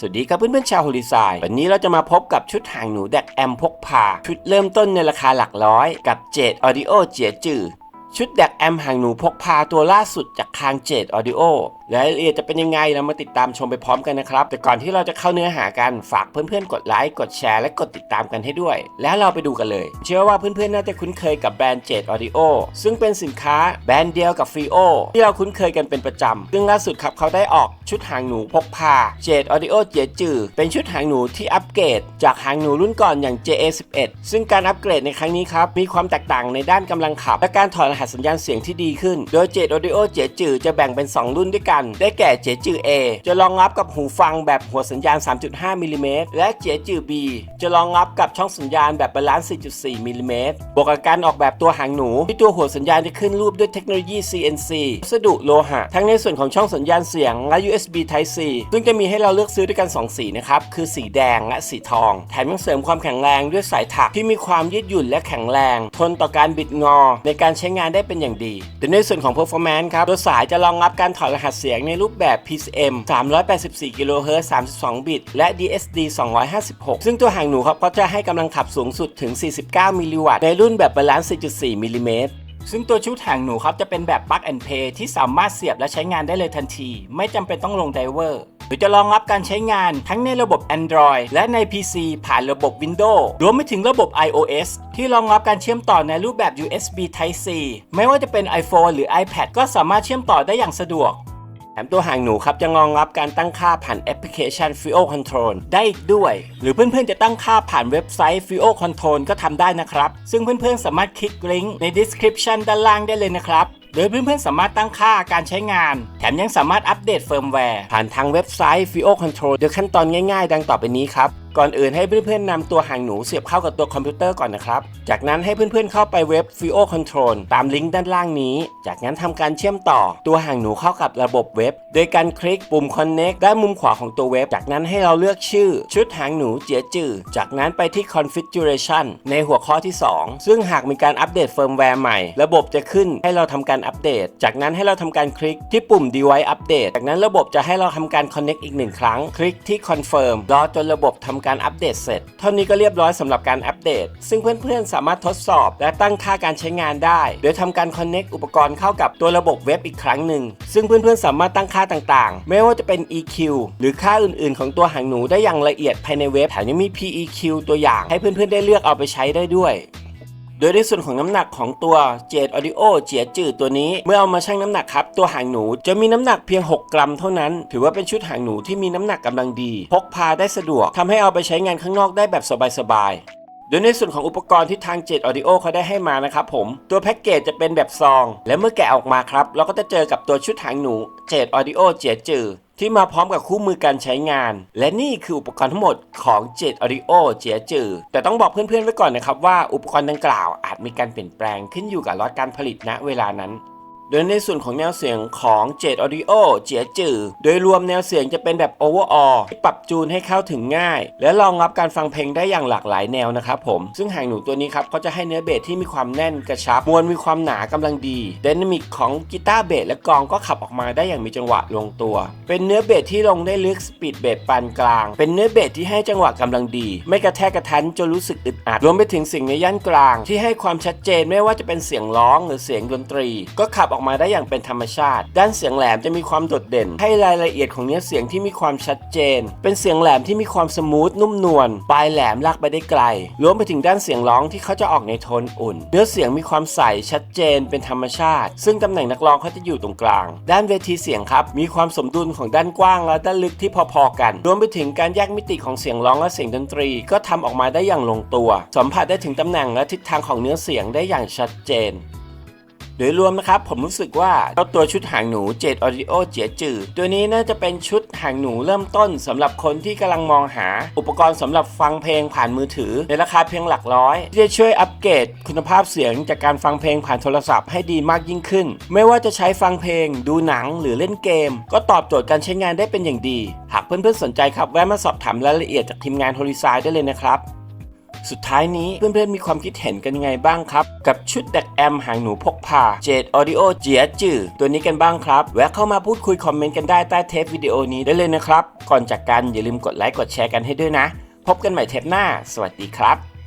สวัสดีครับเพื่อนๆชาวฮอลิซายวันนี้เราจะมาพบกับชุดหางหนูแดกแอมพกพา ชุดเริ่มต้นในราคาหลักร้อย กับเจดออดิโอเจียจือชุดแดกแอมหางหนูพกพาตัวล่าสุดจากคางเจดออดิโอ รายละเอียดจะเป็นยังไงเรามาติดตามชมไปพร้อมกันนะครับ แต่ก่อนที่เราจะเข้าเนื้อหากันฝากเพื่อนๆ กดไลค์กดแชร์และกดติดตามกันให้ด้วย แล้วเราไปดูกันเลย เชื่อว่าเพื่อนๆ น่าจะคุ้นเคยกับแบรนด์เจดออดิโอซึ่งเป็นสินค้าแบรนด์เดียวกับฟีโอที่เราคุ้นเคยกันเป็นประจำซึ่งล่าสุดครับเขาได้ออกชุดหางหนูพกพาเจดออดิโอเจจือเป็นชุดหางหนูที่อัปเกรด จากหางหนูรุ่นก่อนอย่าง JA11 ซึ่งการอัปเกรดในครั้งนี้ครับมีความแตกต่างในด้านกำลังขับ และการถอดรหัสสัญญาณเสียงที่ดีขึ้น โดยเจดออดิโอเจจือจะแบ่งเป็น 2 รุ่นด้วยกันได้แก่เจจือ A จะรองรับกับหูฟังแบบหัวสัญญาณ 3.5มิลลิเมตรและเจจือ B จะรองรับกับช่องสัญญาณแบบบาลานซ์ 4.4มิลลิเมตรบวกกับการออกแบบตัวหางหนู ที่ตัวหัวสัญญาณจะขึ้นรูปด้วยเทคโนโลยี CNC วัสดุโลหะ ทั้งในส่วนของช่องสัญญาณเสียงและ USB Type C ซึ่งจะมีให้เราเลือกซื้อด้วยกัน 2 สีนะครับ คือสีแดงและสีทอง แถมยังเสริมความแข็งแรงด้วยสายถักที่มีความยืดหยุ่นและแข็งแรง ทนต่อการบิดงอ ในการใช้งานได้เป็นอย่างดีแต่ในส่วนของ performance ครับตัวสายจะรองรับการถอดรหัสเสียงในรูปแบบ PCM 384กิโลเฮิรตซ์32 บิต และ DSD 256 ซึ่งตัวหางหนูครับก็จะให้กำลังขับสูงสุดถึง 49 มิลลิวัตต์ ในรุ่นแบบบาลานซ์ 4.4 มิลลิเมตรซึ่งตัวชุดหางหนูครับจะเป็นแบบ Plug and Play ที่สามารถเสียบและใช้งานได้เลยทันที ไม่จำเป็นต้องลงไดเวอร์หรือจะรองรับการใช้งานทั้งในระบบ Android และใน PC ผ่านระบบ Windows รวมไปถึงระบบ iOS ที่รองรับการเชื่อมต่อในรูปแบบ USB Type C ไม่ว่าจะเป็น iPhone หรือ iPad ก็สามารถเชื่อมต่อได้อย่างสะดวก มตัวหางหนูครับจะรองรับการตั้งค่าผ่านแอปพลิเคชัน Fio Control ได้อีกด้วย หรือเพื่อนๆจะตั้งค่าผ่านเว็บไซต์ Fio Control ก็ทำได้นะครับ ซึ่งเพื่อนๆสามารถคลิกลิงก์ใน description ด้านล่างได้เลยนะครับโดยเพื่อนๆ สามารถตั้งค่าการใช้งาน แถมยังสามารถอัปเดตเฟิร์มแวร์ ผ่านทางเว็บไซต์ Fio Control โดยขั้นตอนง่ายๆ ดังต่อไปนี้ครับ ก่อนอื่นให้เพื่อนๆนำตัวหางหนูเสียบเข้ากับตัวคอมพิวเตอร์ก่อนนะครับ จากนั้นให้เพื่อนๆเข้าไปเว็บ Fio Control ตามลิงก์ด้านล่างนี้ จากนั้นทำการเชื่อมต่อตัวหางหนูเข้ากับระบบเว็บ โดยการคลิกปุ่ม Connect ด้านมุมขวาของตัวเว็บ จากนั้นให้เราเลือกชื่อ ชุดหางหนูเจียจือจากนั้นไปที่ Configuration ในหัวข้อที่ 2 ซึ่งหากมีการอัปเดตเฟิร์มแวร์ใหม่ ระบบจะขึ้นให้เราทำการอัปเดต จากนั้นให้เราทำการคลิกที่ปุ่ม Device Update จากนั้นระบบจะให้เราทำการ Connect อีกหนึ่งครั้ง คลิกที่ Confirm รอจนระบบทำการอัปเดตเสร็จ เท่านี้ก็เรียบร้อยสำหรับการอัปเดต ซึ่งเพื่อนๆ สามารถทดสอบ และตั้งค่าการใช้งานได้ โดยทำการ Connect อุปกรณ์เข้ากับตัวระบบเว็บอีกครั้งหนึ่ง ซึ่งเพื่อนๆ สามารถตั้งค่าต่างๆ ไม่ว่าจะเป็น EQ หรือค่าอื่นๆ ของตัวหางหนูได้อย่างละเอียดภายในเว็บแถมยังมี PEQ ตัวอย่างให้เพื่อนๆ ได้เลือกเอาไปใช้ได้ด้วย โดยในส่วนของน้ำหนักของตัว Jade Audio เจียจืดตัวนี้ เมื่อเอามาชั่งน้ำหนักครับ ตัวหางหนูจะมีน้ำหนักเพียง 6 กรัมเท่านั้น ถือว่าเป็นชุดหางหนูที่มีน้ำหนักกำลังดี พกพาได้สะดวกทำให้เอาไปใช้งานข้างนอกได้แบบสบายๆโดยในส่วนของอุปกรณ์ที่ทาง Jade Audio เขาได้ให้มานะครับผม ตัวแพ็กเกจจะเป็นแบบซอง และเมื่อแกะออกมาครับ เราก็จะเจอกับตัวชุดหางหนู Jade Audio เจียจืด ที่มาพร้อมกับคู่มือการใช้งาน และนี่คืออุปกรณ์ทั้งหมดของ Jet Audio เจียจือ แต่ต้องบอกเพื่อนๆไว้ก่อนนะครับว่าอุปกรณ์ดังกล่าวอาจมีการเปลี่ยนแปลงขึ้นอยู่กับรอดการผลิตณเวลานั้น โดยในส่วนของแนวเสียงของ Jet Audio เจียจือโดยรวมแนวเสียงจะเป็นแบบ Overall ที่ปรับจูนให้เข้าถึงง่าย และรองรับการฟังเพลงได้อย่างหลากหลายแนวนะครับผม ซึ่งหางหนูตัวนี้ครับเขาจะให้เนื้อเบสที่มีความแน่นกระชับ มวลมีความหนากำลังดีไดนามิกของกีตาร์เบสและกองก็ขับออกมาได้อย่างมีจังหวะลงตัว เป็นเนื้อเบสที่ลงได้ลึกสปีดเบสปานกลาง เป็นเนื้อเบสที่ให้จังหวะกำลังดี ไม่กระแทกกระทันจนรู้สึกอึดอัดรวมไปถึงสียงในย่านกลาง ที่ให้ความชัดเจนไม่ว่าจะเป็นเสียงร้องหรือเสียงดนตรี ก็ขับออกอกมาได้อย่างเป็นธรรมชาติ ด้านเสียงแหลมจะมีความโดดเด่น ให้รายละเอียดของเนื้อเสียงที่มีความชัดเจน เป็นเสียงแหลมที่มีความสมูทนุ่มนวลปลายแหลมลากไปได้ไกล รวมไปถึงด้านเสียงร้องที่เขาจะออกในโทนอุ่น เนื้อเสียงมีความใสชัดเจน เป็นธรรมชาติ ซึ่งตำแหน่งนักร้องเขาจะอยู่ตรงกลาง ด้านเวทีเสียงครับ มีความสมดุลของด้านกว้างและด้านลึกที่พอๆกัน รวมไปถึงการแยกมิติของเสียงร้องและเสียงดนตรี ก็ทำออกมาได้อย่างลงตัว สัมผัสได้ถึงตำแหน่งและทิศทางของเนื้อเสียงได้อย่างชัดเจน โดยรวมนะครับผมรู้สึกว่าเจ้าตัวชุดหางหนูเจดออดิโอเจียจือตัวนี้น่าจะเป็นชุดหางหนูเริ่มต้นสำหรับคนที่กำลังมองหา อุปกรณ์สำหรับฟังเพลงผ่านมือถือ ในราคาเพียงหลักร้อย ที่จะช่วยอัปเกรดคุณภาพเสียงจากการฟังเพลงผ่านโทรศัพท์ให้ดีมากยิ่งขึ้น ไม่ว่าจะใช้ฟังเพลง ดูหนังหรือเล่นเกม ก็ตอบโจทย์การใช้งานได้เป็นอย่างดี หากเพื่อนๆสนใจครับแวะมาสอบถามรายละเอียดจากทีมงานโฮลิซายได้เลยนะครับ สุดท้ายนี้เพื่อนๆมีความคิดเห็นกันยังไงบ้างครับ กับชุดแดกแอมหางหนูพกพาเจดออดิโอเจียจือตัวนี้กันบ้างครับ แวะเข้ามาพูดคุยคอมเมนต์กันได้ใต้เทปวิดีโอนี้ได้เลยนะครับ ก่อนจากกันอย่าลืมกดไลค์กดแชร์กันให้ด้วยนะ พบกันใหม่เทปหน้า สวัสดีครับ